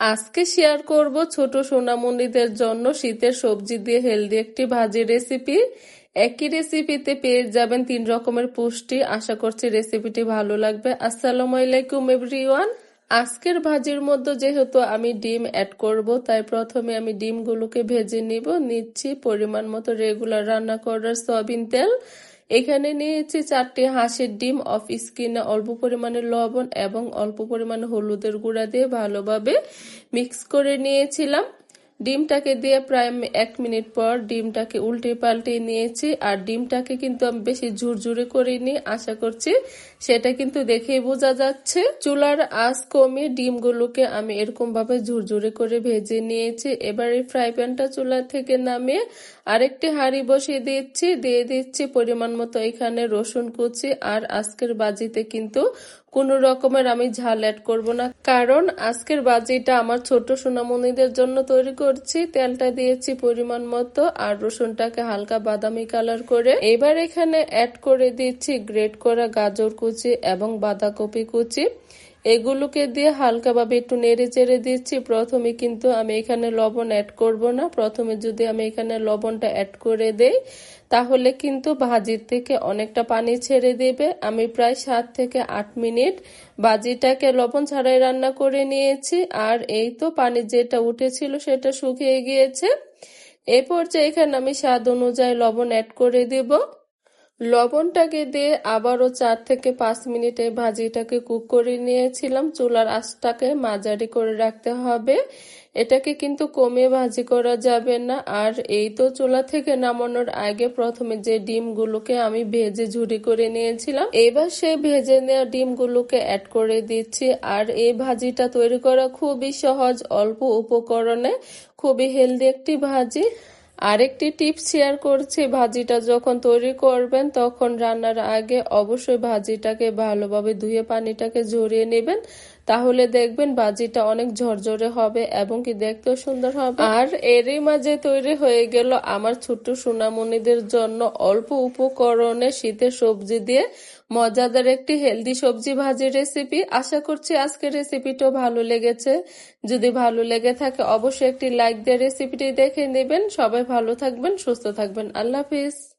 আজকে শেয়ার করব ছোট সোনামণিদের জন্য শীতের সবজি দিয়ে হেলদি একটি ভাজি রেসিপি একই রেসিপিতে পেয়ে যাবেন তিন রকমের পুষ্টি। আশা করছি রেসিপিটি ভালো লাগবে। আসসালামু আলাইকুম এভরিওয়ান আজকের ভাজির মধ্যে যেহেতু আমি ডিম অ্যাড করব, তাই প্রথমে আমি ডিমগুলোকে ভেজে নিব। নিচ্ছি পরিমাণ মতো রেগুলার রান্না করার সয়াবিন তেল। এখানে নিয়েছি চারটি হাঁসের ডিম, অফ স্কিনে অল্প পরিমাণে লবণ এবং অল্প পরিমাণে হলুদের গুঁড়া দিয়ে ভালোভাবে মিক্স করে নিয়েছিলাম। ডিমটাকে দিয়ে প্রায় এক মিনিট পর ডিমটাকে উল্টে পাল্টে নিয়েছি, আর ডিমটাকে কিন্তু আমি বেশি ঝুরঝুরে করিনি, আশা করছি সেটা কিন্তু দেখেই বোঝা যাচ্ছে। চুলার আঁচ কমিয়ে ডিমগুলোকে আমি এরকম ভাবে ঝুরঝুরে করে ভেজে নিয়েছি। এবার এই ফ্রাই প্যানটা চুলা থেকে নামিয়ে আরেকটি হাঁড়ি বসিয়ে দিচ্ছি। দিয়ে দিচ্ছি পরিমাণ মতো এখানে রসুন কুচি, আর আজকের বাজিতে কিন্তু কোন রকমের আমি ঝাল অ্যাড করব না, কারণ আজকের বাজিটা আমার ছোট সোনামণিদের জন্য তৈরি করছি, তেলটা দিয়েছি পরিমাণ মতো, আর রসুনটাকে হালকা বাদামি কালার করে। এবার এখানে অ্যাড করে দিচ্ছি গ্রেট করা গাজর কুচি এবং বাঁধাকপি কুচি। এগুলোকে দিয়ে হালকাভাবে একটু নেড়ে চেড়ে দিচ্ছি। প্রথমে কিন্তু আমি এখানে লবণ অ্যাড করব না। প্রথমে যদি আমি এখানে লবণটা অ্যাড করে দেই, তাহলে কিন্তু ভাজির থেকে অনেকটা পানি ছেড়ে দেবে। আমি প্রায় সাত থেকে আট মিনিট ভাজিটাকে লবণ ছাড়াই রান্না করে নিয়েছি। আর এই তো পানি যেটা উঠেছিল সেটা শুকিয়ে গিয়েছে। এই পর্যায়ে এখানে আমি স্বাদ অনুযায়ী লবণ অ্যাড করে দেব। লবণটাকে দিয়ে আবারও চার থেকে পাঁচ মিনিটে ভাজিটাকে কুক করে নিয়েছিলাম। চুলার আঁচটাকে মাঝারি করে রাখতে হবে। এটাকে কিন্তু কমে ভাজি করা যাবে না। আর এই তো চুলা থেকে নামানোর আগে প্রথমে যে ডিমগুলোকে আমি ভেজে ঝুড়ি করে নিয়েছিলাম, এবার সেই ভেজে নেওয়া ডিমগুলোকে অ্যাড করে দিচ্ছি। আর এই ভাজিটা তৈরি করা খুবই সহজ, অল্প উপকরণে। খুবই হেলদি একটি ভাজি। আরেকটি টিপ শেয়ার করছি, ভাজিটা যখন তৈরি করবেন তখন রান্নার আগে অবশ্যই ভাজিটাকে ভালোভাবে ধুয়ে পানিটাকে ঝরিয়ে নেবেন। তাহলে দেখবেন বাজিটা অনেক ঝরঝরে হবে এবং কি দেখতেও সুন্দর হবে। আর এরই মাঝে তৈরি হয়ে গেল আমার ছোট্ট সোনামণিদের জন্য অল্প উপকরণে শীতের সবজি দিয়ে মজাদার একটি হেলদি সবজি ভাজি রেসিপি আশা করছি আজকের রেসিপিটাও ভালো লেগেছে। যদি ভালো লেগে থাকে অবশ্যই একটি লাইক দিয়ে রেসিপিটি দেখে নেবেন। সবাই ভালো থাকবেন, সুস্থ থাকবেন। আল্লাহ হাফিজ।